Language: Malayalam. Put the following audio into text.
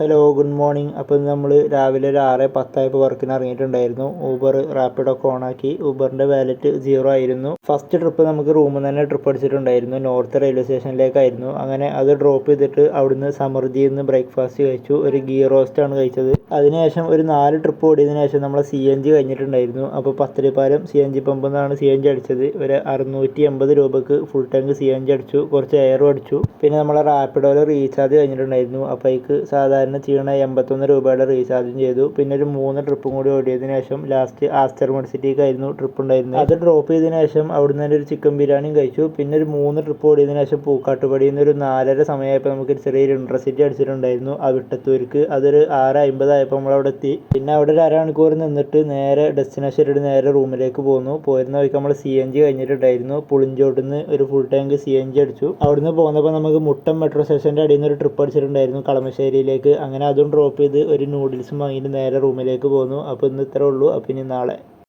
ഹലോ ഗുഡ് മോർണിംഗ് അപ്പോൾ നമ്മൾ രാവിലെ ഒരു ആറ് പത്തായപ്പോൾ വർക്കിന് ഇറങ്ങിയിട്ടുണ്ടായിരുന്നു. ഊബർ റാപ്പിഡൊക്കെ ഓണാക്കി ഊബറിന്റെ വാലറ്റ് സീറോ ആയിരുന്നു. ഫസ്റ്റ് ട്രിപ്പ് നമുക്ക് റൂമിൽ തന്നെ ട്രിപ്പ് അടിച്ചിട്ടുണ്ടായിരുന്നു. നോർത്ത് റെയിൽവേ സ്റ്റേഷനിലേക്കായിരുന്നു അങ്ങനെ അത് ഡ്രോപ്പ് ചെയ്തിട്ട് അവിടുന്ന് സമൃദ്ധിയിൽ നിന്ന് ബ്രേക്ക്ഫാസ്റ്റ് കഴിച്ചു. ഒരു ഗീ റോസ്റ്റ് ആണ് കഴിച്ചത്. അതിനുശേഷം ഒരു നാല് ട്രിപ്പ് ഓടിയതിന് ശേഷം നമ്മളെ സി എൻ ജി കഴിഞ്ഞിട്ടുണ്ടായിരുന്നു. അപ്പോൾ പത്തരിപ്പാലം സി എൻ ജി പമ്പിൽ നിന്നാണ് സി എൻ ജി അടിച്ചത്. ഒരു അറുന്നൂറ്റി എൺപത് രൂപക്ക് full tank C N G അടിച്ചു. കുറച്ച് എയറും അടിച്ചു. പിന്നെ നമ്മളെ റാപ്പിഡോയിൽ റീചാർജ് കഴിഞ്ഞിട്ടുണ്ടായിരുന്നു. അപ്പോൾ അതിക്ക് സാധാരണ ചെയ്യണ എൺപത്തൊന്ന് രൂപയുടെ റീചാർജും ചെയ്തു. പിന്നെ ഒരു മൂന്ന് ട്രിപ്പും കൂടി ഓടിയതിന് ശേഷം ലാസ്റ്റ് ആസ്റ്റർ മെഡിസിറ്റിക്കായിരുന്നു ട്രിപ്പ് ഉണ്ടായിരുന്നത്. അത് ഡ്രോപ്പ് ചെയ്തതിനു ശേഷം അവിടുന്ന് തന്നെ ഒരു ചിക്കൻ ബിരിയാണിയും കഴിച്ചു. പിന്നെ ഒരു മൂന്ന് ട്രിപ്പ് ഓടിയതിന് ശേഷം പൂക്കാട്ടുപടിയിൽ നിന്ന് ഒരു നാലര സമയമായപ്പോൾ നമുക്ക് ചെറിയൊരു ഇൻട്രസിറ്റി അടിച്ചിട്ടുണ്ടായിരുന്നു. ആ വിട്ടത്തൂർക്ക്. അതൊരു ആറ് അമ്പതായപ്പോൾ നമ്മളവിടെ എത്തി. പിന്നെ അവിടെ ഒരു അരമണിക്കൂർ നിന്നിട്ട് നേരെ ഡെസ്റ്റിനേഷൻ ഇട്ട് നേരെ റൂമിലേക്ക് പോന്നു. പോയിരുന്ന വഴിക്ക് നമ്മൾ സി എൻ ജി കഴിഞ്ഞിട്ടുണ്ടായിരുന്നു. പുളിഞ്ചോട്ടിൽ നിന്ന് ഒരു full tank C N G അടിച്ചു. അവിടുന്ന് പോന്നപ്പോൾ നമുക്ക് മുട്ടം മെട്രോ സ്റ്റേഷന്റെ അടിയിൽ നിന്ന് ഒരു ട്രിപ്പ് അടിച്ചിട്ടുണ്ടായിരുന്നു കളമശ്ശേരിയിലേക്ക്. അങ്ങനെ അതും ഡ്രോപ്പ് ചെയ്ത് ഒരു നൂഡിൽസും വാങ്ങിയിട്ട് നേരെ റൂമിലേക്ക് പോന്നു. അപ്പോൾ ഇന്ന് ഇത്രേ ഉള്ളൂ. അപ്പോൾ ഇനി നാളെ.